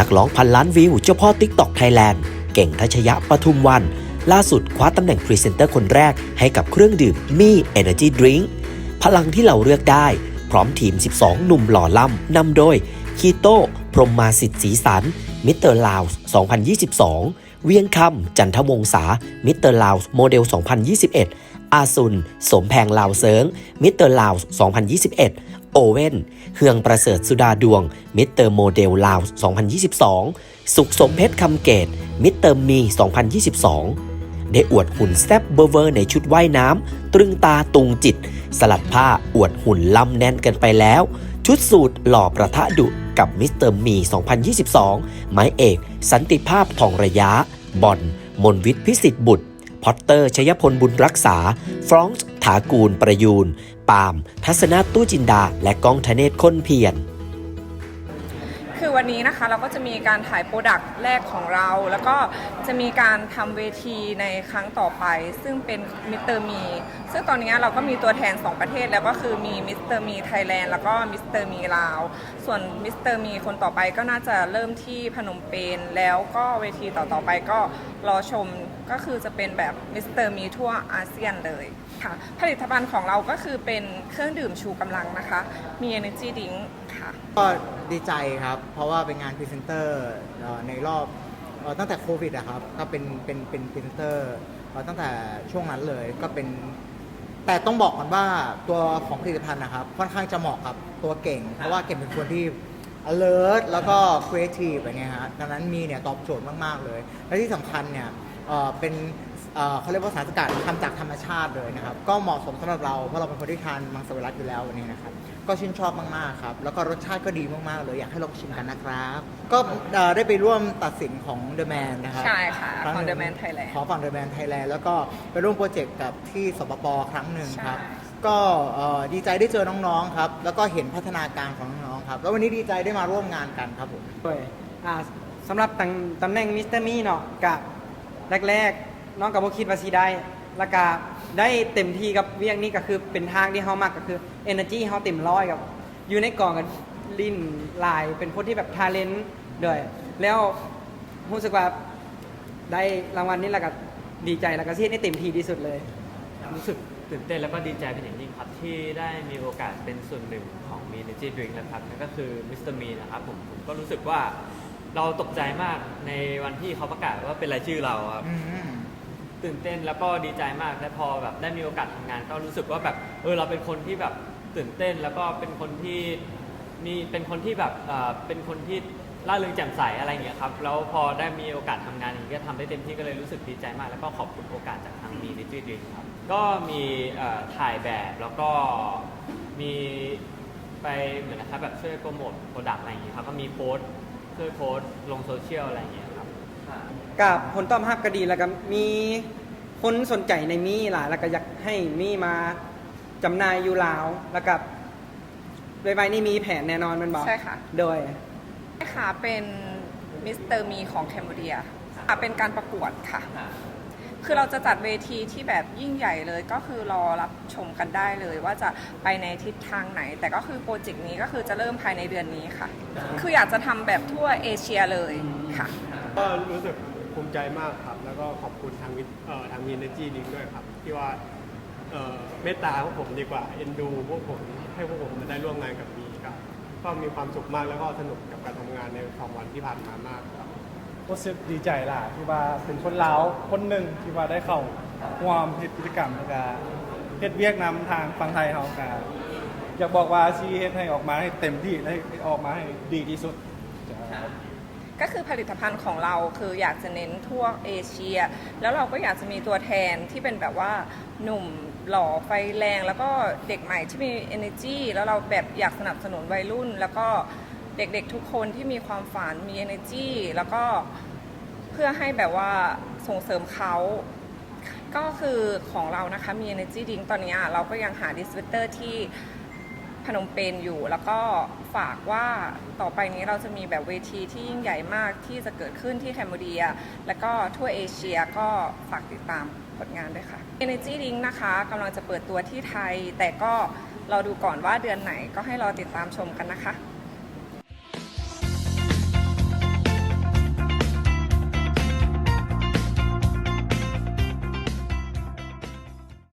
นักร้องพันล้านวิวเจ้าพ่อ TikTok Thailand เก่งทัชยะปทุมวัน ล่าสุดคว้าตำแหน่งพรีเซนเตอร์คนแรกให้กับเครื่องดื่มมี่ Energy Drink พลังที่เราเลือกได้ พร้อมทีม 12 หนุ่มหล่อล่ำนำโดยคีโตพรหมมาสิทธิ์สีสันมิสเตอร์ลาว2022 เวียงคำจันทวงศามิสเตอร์ลาวโมเดล 2021 อาซุน สมแพงลาวเซิงมิสเตอร์ลาว2021 โอเว่นเฮืองประเสริฐสุดาดวง มิสเตอร์โมเดลลาว 2022 สุขสมเพชรคำเกต มิสเตอร์มี 2022 ได้อวดหุ่นแซบเบอร์เวอร์ในชุดว่ายน้ำตรึงตาตุงจิต สลัดผ้าอวดหุ่นลำแน่นกันไปแล้ว ชุดสูตรหล่อประทะดุกับมิสเตอร์มี 2022 ไม้เอก สันติภาพทองระยะ บอลมนวิทย์พิสิทธิ์บุตร พอตเตอร์ชยพลบุญรักษา ฟรองซ์ถากูลประยูน ปาล์มทัศนาตู้จินดา และก้องธเนศค้นเพียรคือวันนี้นะคะเราก็จะมีการถ่ายโปรดักต์แรกของเรา แล้วก็จะมีการทำเวทีในครั้งต่อไป ซึ่งเป็นมิสเตอร์มีซึ่งตอนนี้เราก็มีตัวแทน 2 ประเทศแล้วก็คือมีมิสเตอร์มีไทยแลนด์แล้วก็มิสเตอร์มีลาว ส่วนมิสเตอร์มีคนต่อไปก็น่าจะเริ่มที่พนมเปญแล้วก็เวทีต่อๆไปก็รอชม ก็คือจะเป็นแบบมิสเตอร์มีทั่วอาเซียนเลยค่ะ ผลิตภัณฑ์ของเราก็คือเป็นเครื่องดื่มชูกำลังนะคะ มี Energy Drink ค่ะ ก็ดีใจครับ เพราะว่าเป็นงานพรีเซนเตอร์ในรอบเอ่อตั้งแต่โควิดอะครับ ก็เป็นเป็นเป็นพรีเซนเตอร์เอ่อตั้งแต่ช่วงนั้นเลยก็เป็น แต่ต้องบอกก่อนว่าตัวของผลิตภัณฑ์นะครับ ค่อนข้างจะเหมาะกับตัวเก่ง เพราะว่าเก่งเป็นคนที่ alert แล้วก็ creative อะไรเงี้ยฮะดังนั้นมีเนี่ยตอบโจทย์มาก ๆ เลย และที่สำคัญเนี่ย เอ่อเป็นเอ่อเขาเรียกว่าสารสกัดทำจากธรรมชาติเลยนะครับ ก็เหมาะสมสำหรับเราเพราะเราเป็นคนที่ทานมังสวิรัตอยู่แล้ววันนี้นะครับ ก็ชื่นชอบมากๆครับ แล้วก็รสชาติก็ดีมากๆเลยอยากให้ลองชิมกันนะครับ ก็เอ่อได้ไปร่วมตัดสินของ The Man นะครับ ใช่ค่ะรั้ของหนึ่ The Man Thailand ของฝั่ง The Man Thailand แล้วก็ไปร่วมโปรเจกต์กับที่สปปครั้งหนึ่งครับ ใช่ ก็เอ่อดีใจได้เจอน้องๆครับ แล้วก็เห็นพัฒนาการของน้องๆครับ แล้ววันนี้ดีใจได้มาร่วมงานกันครับผม ด้วยอ่าสำหรับตำตำแหน่งมิสเตอร์มีเนาะกับ แรกๆน้องกับโบคิดว่าสีได้แล้วก็ได้เต็มที่กับเวียงนี้ก็คือเป็นทางที่เขามากก็คือ Energy เขาเต็มร้อยกับ อยู่ในกล่องกันลิ้นลายเป็นคนที่แบบทาเลนต์ด้วยแล้วรู้สึกว่าได้รางวัลนี้แล้วก็ดีใจแล้วก็เสียนี่เต็มที่ที่สุดเลย รู้สึกตื่นเต้นแล้วก็ดีใจเป็นอย่างยิ่งครับ ที่ได้มีโอกาสเป็นส่วนหนึ่งของมี Energy Drink นะครับนั่นก็คือมิสเตอร์มีนะครับผมผมก็รู้สึกว่า เราตกใจมากในวันที่เขาประกาศว่าเป็นรายชื่อเราครับอืม ตื่นเต้นแล้วก็ดีใจมากและพอแบบได้มีโอกาสทำงาน ก็รู้สึกว่าแบบเออเราเป็นคนที่แบบตื่นเต้นแล้วก็เป็นคนที่มีเป็นคนที่แบบเอ่อเป็นคนที่ร่าเริงแจ่มใสอะไรอย่างเงี้ยครับแล้วพอได้มีโอกาสทำงานอย่างนี้ก็ทำได้เต็มที่ก็เลยรู้สึกดีใจมาก แล้วก็ขอบคุณโอกาสจากทางมีนิจิดริงครับก็มีเอ่อถ่ายแบบแล้วก็มี ไปเหมือนนะครับแบบช่วยโปรโมทโปรดักต์อะไรอย่างเงี้ยครับก็มีโพสต์ ช่วยโพสต์ลงโซเชียลอะไรอย่างเงี้ยครับ กับผลตอบรับก็ดีแล้วก็มีคนสนใจในมีหลายแล้วก็อยากให้มีมาจำหน่ายอยู่ลาวแล้วก็ไวๆนี่มีแผนแน่นอนแมันบอกใช่ค่ะ โดยใช่ค่ะเป็นมิสเตอร์มีของแคนเบเดียค่ะเป็นการประกวดค่ะ คือเราจะจัดเวทีที่แบบยิ่งใหญ่เลยก็คือรอรับชมกันได้เลย ว่าจะไปในทิศทางไหน แต่ก็คือโปรเจกต์นี้ก็คือจะเริ่มภายในเดือนนี้ค่ะ คืออยากจะทำแบบทั่วเอเชียเลยค่ะ ก็รู้สึกภูมิใจมากครับ แล้วก็ขอบคุณทางวิเอ่อทางมีนจีดิงด้วยครับ ที่ว่าเอ่อเมตตาพวกผมดีกว่าเอ็นดูพวกผมให้พวกผมได้ร่วมงานกับมีครับ ก็มีความสุขมากแล้วก็สนุกกับการทำงานในสองวันที่ผ่านมามากครับ รู้สึกดีใจล่ะที่ว่าเป็นคนลาวคนหนึ่งที่ว่าได้เข้าร่วมเฮ็ดกิจกรรมแล้วก็เฮ็ดเวียกนำทางฝั่งไทยเขาก็อยากบอกว่าซีเฮ็ดให้ออกมาให้เต็มที่ให้ออกมาให้ดีที่สุดก็คือผลิตภัณฑ์ของเราคืออยากจะเน้นทั่วเอเชีย แล้วเราก็อยากจะมีตัวแทนที่เป็นแบบว่าหนุ่มหล่อไฟแรง แล้วก็เด็กใหม่ที่มี energy แล้วเราแบบอยากสนับสนุนวัยรุ่น แล้วก็ เด็กๆทุกคนที่มีความฝันมี energy แล้วก็เพื่อให้แบบว่าส่งเสริมเขา ก็คือของเรานะคะมี energy drink ตอนนี้เราก็ยังหาดิสติบิวเตอร์ที่พนมเปญอยู่ แล้วก็ฝากว่าต่อไปนี้เราจะมีแบบเวทีที่ยิ่งใหญ่มากที่จะเกิดขึ้นที่แคนเบเดีย แล้วก็ทั่วเอเชียก็ฝากติดตามผลงานด้วยค่ะ Energy Drink นะคะกำลังจะเปิดตัวที่ไทย แต่ก็เราดูก่อนว่าเดือนไหนก็ให้รอติดตามชมกันนะคะ